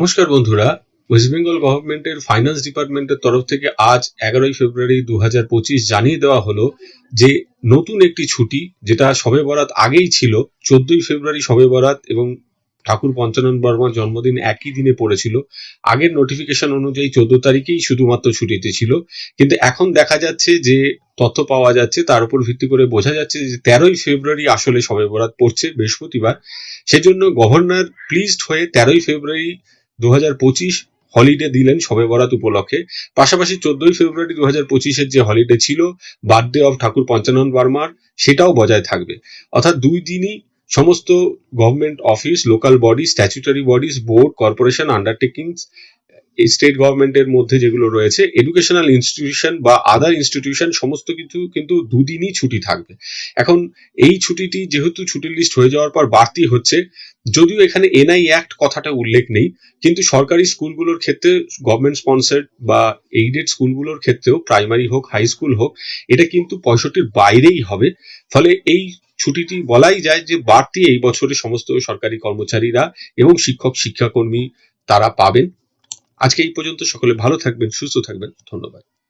নমস্কার বন্ধুরা। ওয়েস্ট বেঙ্গল গভর্নমেন্টের ফাইন্যান্স ডিপার্টমেন্টের তরফ থেকে আজ এগারোই ফেব্রুয়ারি দুহাজার পঁচিশ জানিয়ে দেওয়া হলো যে, নতুন একটি ছুটি, যেটা সবে বরাত আগেই ছিল, চোদ্দই ফেব্রুয়ারি সবে বরাত এবং ঠাকুর পঞ্চানন বর্মার জন্মদিন একই দিনে পড়েছিল। আগের নোটিফিকেশন অনুযায়ী চোদ্দ তারিখেই শুধুমাত্র ছুটিতে ছিল। কিন্তু এখন দেখা যাচ্ছে যে, তথ্য পাওয়া যাচ্ছে, তার উপর ভিত্তি করে বোঝা যাচ্ছে যে, তেরোই ফেব্রুয়ারি আসলে সবে বরাত পড়ছে, বৃহস্পতিবার। সেজন্য গভর্নর প্লিজড হয়ে তেরোই ফেব্রুয়ারি দু হলিডে দিলেন সবে বরাত উপলক্ষে। পাশাপাশি চোদ্দই ফেব্রুয়ারি দু হাজার পঁচিশের যে হলিডে ছিল বার্থডে অফ ঠাকুর পঞ্চানন বার্মার, সেটাও বজায় থাকবে। অর্থাৎ দুই দিনই সমস্ত government office local body statutory bodies board corporation undertakings state গভর্নমেন্টের মধ্যে যেগুলো রয়েছে এডুকেশনাল ইনস্টিটিউশন বা আদার ইনস্টিটিউশন সমস্ত কিছু কিন্তু দুদিনই ছুটি থাকবে। এখন এই ছুটিটি যেহেতু ছুটির লিস্ট হয়ে যাওয়ার পর বাড়তি হচ্ছে, যদিও এখানে এনআই অ্যাক্ট কথাটা উল্লেখ নেই, কিন্তু সরকারি স্কুলগুলোর ক্ষেত্রে গভর্নমেন্ট স্পন্সার্ড বা এইডেড স্কুলগুলোর ক্ষেত্রেও প্রাইমারি হোক হাই স্কুল হোক, এটা কিন্তু পঁয়ষট্টির বাইরেই হবে। ফলে এই ছুটিটি বলাই যায় যে বাড়তি এই বছরে সমস্ত সরকারি কর্মচারীরা এবং শিক্ষক, শিক্ষাকর্মী তারা পাবেন। আজকে এই পর্যন্ত সকলে ভালো থাকবেন সুস্থ থাকবেন। ধন্যবাদ।